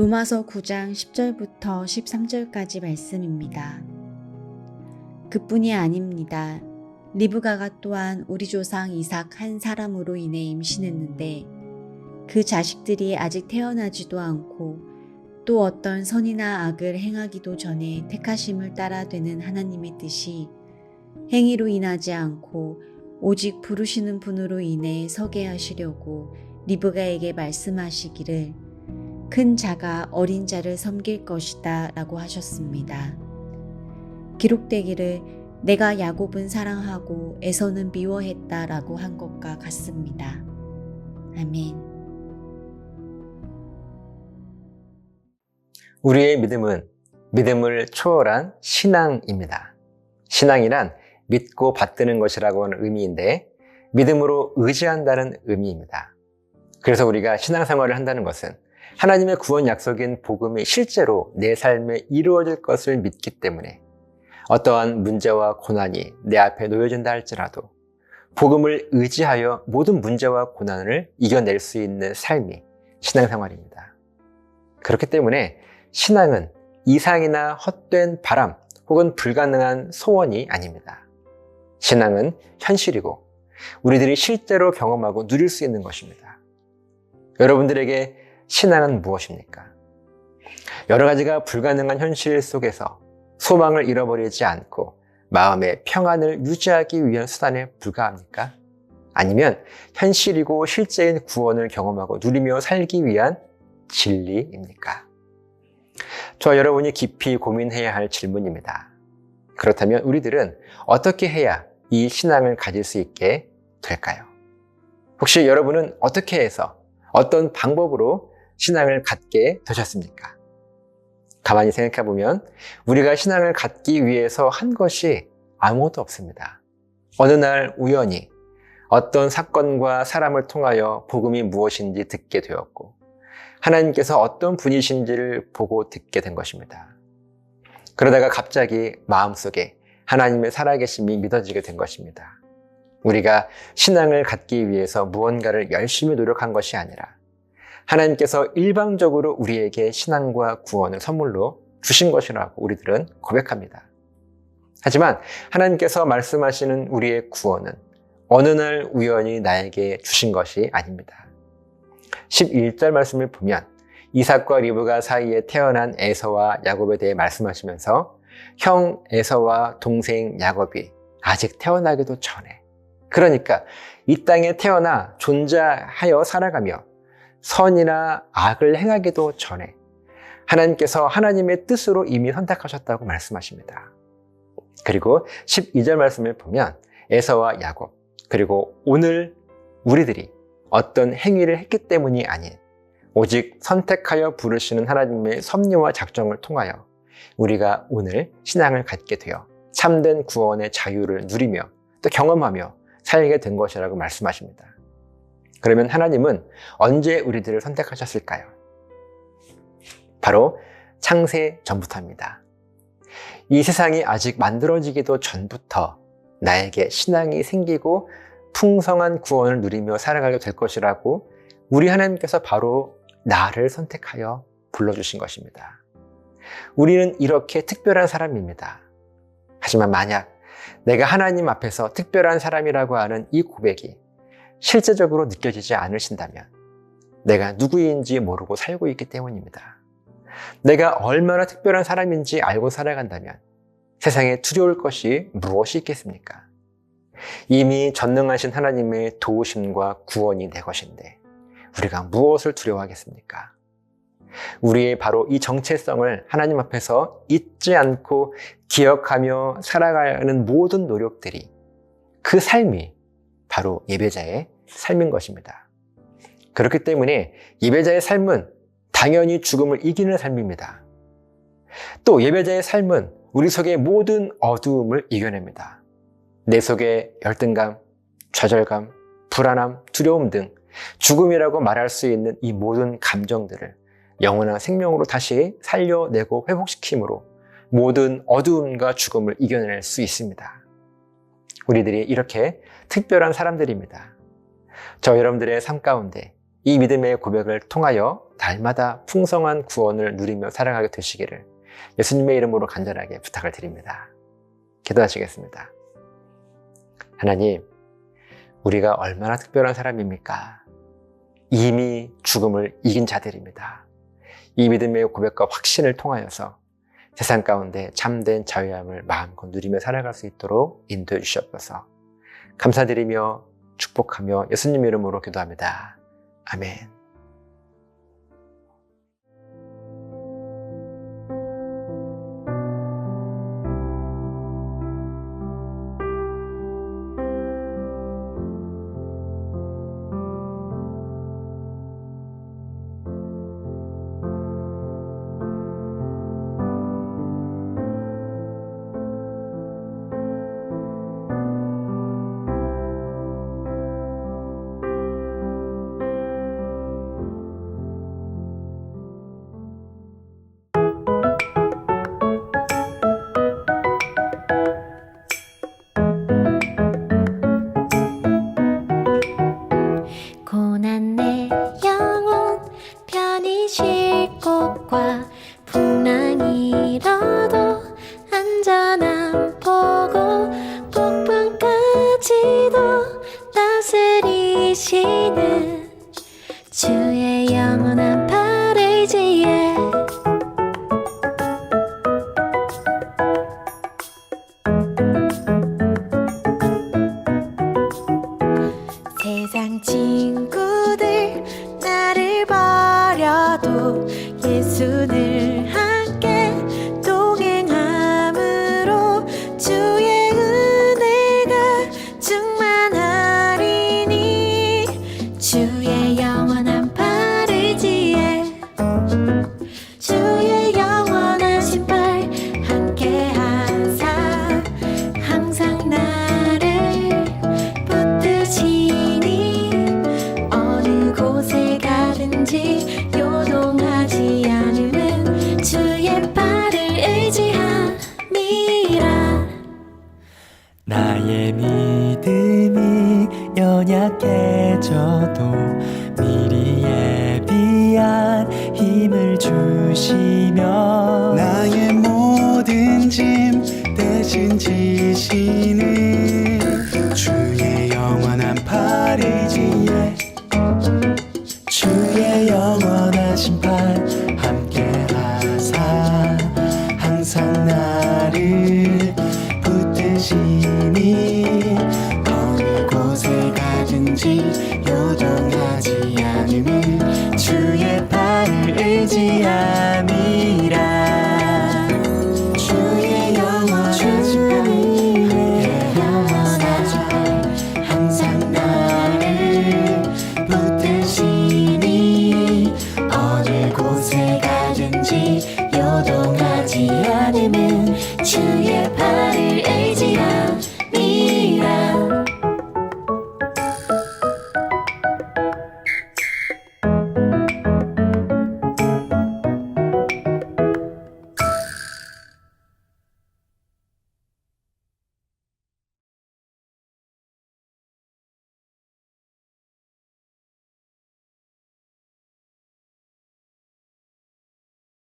로마서 9장 10절부터 13절까지 말씀입니다. 그뿐이 아닙니다. 리브가가 또한 우리 조상 이삭 한 사람으로 인해 임신했는데 그 자식들이 아직 태어나지도 않고 또 어떤 선이나 악을 행하기도 전에 택하심을 따라 되는 하나님의 뜻이 행위로 인하지 않고 오직 부르시는 분으로 인해 서게 하시려고 리브가에게 말씀하시기를 큰 자가 어린 자를 섬길 것이다 라고 하셨습니다. 기록되기를 내가 야곱은 사랑하고 에서는 미워했다 라고 한 것과 같습니다. 아멘. 우리의 믿음은 믿음을 초월한 신앙입니다. 신앙이란 믿고 받드는 것이라고 하는 의미인데 믿음으로 의지한다는 의미입니다. 그래서 우리가 신앙생활을 한다는 것은 하나님의 구원 약속인 복음이 실제로 내 삶에 이루어질 것을 믿기 때문에 어떠한 문제와 고난이 내 앞에 놓여진다 할지라도 복음을 의지하여 모든 문제와 고난을 이겨낼 수 있는 삶이 신앙생활입니다. 그렇기 때문에 신앙은 이상이나 헛된 바람 혹은 불가능한 소원이 아닙니다. 신앙은 현실이고 우리들이 실제로 경험하고 누릴 수 있는 것입니다. 여러분들에게 신앙은 무엇입니까? 여러 가지가 불가능한 현실 속에서 소망을 잃어버리지 않고 마음의 평안을 유지하기 위한 수단에 불과합니까? 아니면 현실이고 실제인 구원을 경험하고 누리며 살기 위한 진리입니까? 저 여러분이 깊이 고민해야 할 질문입니다. 그렇다면 우리들은 어떻게 해야 이 신앙을 가질 수 있게 될까요? 혹시 여러분은 어떻게 해서 어떤 방법으로 신앙을 갖게 되셨습니까? 가만히 생각해 보면 우리가 신앙을 갖기 위해서 한 것이 아무것도 없습니다. 어느 날 우연히 어떤 사건과 사람을 통하여 복음이 무엇인지 듣게 되었고 하나님께서 어떤 분이신지를 보고 듣게 된 것입니다. 그러다가 갑자기 마음속에 하나님의 살아계심이 믿어지게 된 것입니다. 우리가 신앙을 갖기 위해서 무언가를 열심히 노력한 것이 아니라 하나님께서 일방적으로 우리에게 신앙과 구원을 선물로 주신 것이라고 우리들은 고백합니다. 하지만 하나님께서 말씀하시는 우리의 구원은 어느 날 우연히 나에게 주신 것이 아닙니다. 11절 말씀을 보면 이삭과 리브가 사이에 태어난 에서와 야곱에 대해 말씀하시면서 형 에서와 동생 야곱이 아직 태어나기도 전에 그러니까 이 땅에 태어나 존재하여 살아가며 선이나 악을 행하기도 전에 하나님께서 하나님의 뜻으로 이미 선택하셨다고 말씀하십니다. 그리고 12절 말씀을 보면 에서와 야곱 그리고 오늘 우리들이 어떤 행위를 했기 때문이 아닌 오직 선택하여 부르시는 하나님의 섭리와 작정을 통하여 우리가 오늘 신앙을 갖게 되어 참된 구원의 자유를 누리며 또 경험하며 살게 된 것이라고 말씀하십니다. 그러면 하나님은 언제 우리들을 선택하셨을까요? 바로 창세 전부터입니다. 이 세상이 아직 만들어지기도 전부터 나에게 신앙이 생기고 풍성한 구원을 누리며 살아가게 될 것이라고 우리 하나님께서 바로 나를 선택하여 불러주신 것입니다. 우리는 이렇게 특별한 사람입니다. 하지만 만약 내가 하나님 앞에서 특별한 사람이라고 하는 이 고백이 실제적으로 느껴지지 않으신다면 내가 누구인지 모르고 살고 있기 때문입니다. 내가 얼마나 특별한 사람인지 알고 살아간다면 세상에 두려울 것이 무엇이 있겠습니까? 이미 전능하신 하나님의 도우심과 구원이 내 것인데 우리가 무엇을 두려워하겠습니까? 우리의 바로 이 정체성을 하나님 앞에서 잊지 않고 기억하며 살아가는 모든 노력들이 그 삶이 바로 예배자의 삶인 것입니다. 그렇기 때문에 예배자의 삶은 당연히 죽음을 이기는 삶입니다. 또 예배자의 삶은 우리 속의 모든 어두움을 이겨냅니다. 내 속의 열등감, 좌절감, 불안함, 두려움 등 죽음이라고 말할 수 있는 이 모든 감정들을 영원한 생명으로 다시 살려내고 회복시킴으로 모든 어두움과 죽음을 이겨낼 수 있습니다. 우리들이 이렇게 특별한 사람들입니다. 저 여러분들의 삶 가운데 이 믿음의 고백을 통하여 날마다 풍성한 구원을 누리며 살아가게 되시기를 예수님의 이름으로 간절하게 부탁을 드립니다. 기도하시겠습니다. 하나님, 우리가 얼마나 특별한 사람입니까? 이미 죽음을 이긴 자들입니다. 이 믿음의 고백과 확신을 통하여서 세상 가운데 참된 자유함을 마음껏 누리며 살아갈 수 있도록 인도해 주시옵소서. 감사드리며 축복하며 예수님 이름으로 기도합니다. 아멘. 花 믿음이 연약해져도 미리 예비한 힘을 주시며 나의 모든 짐 대신 지시는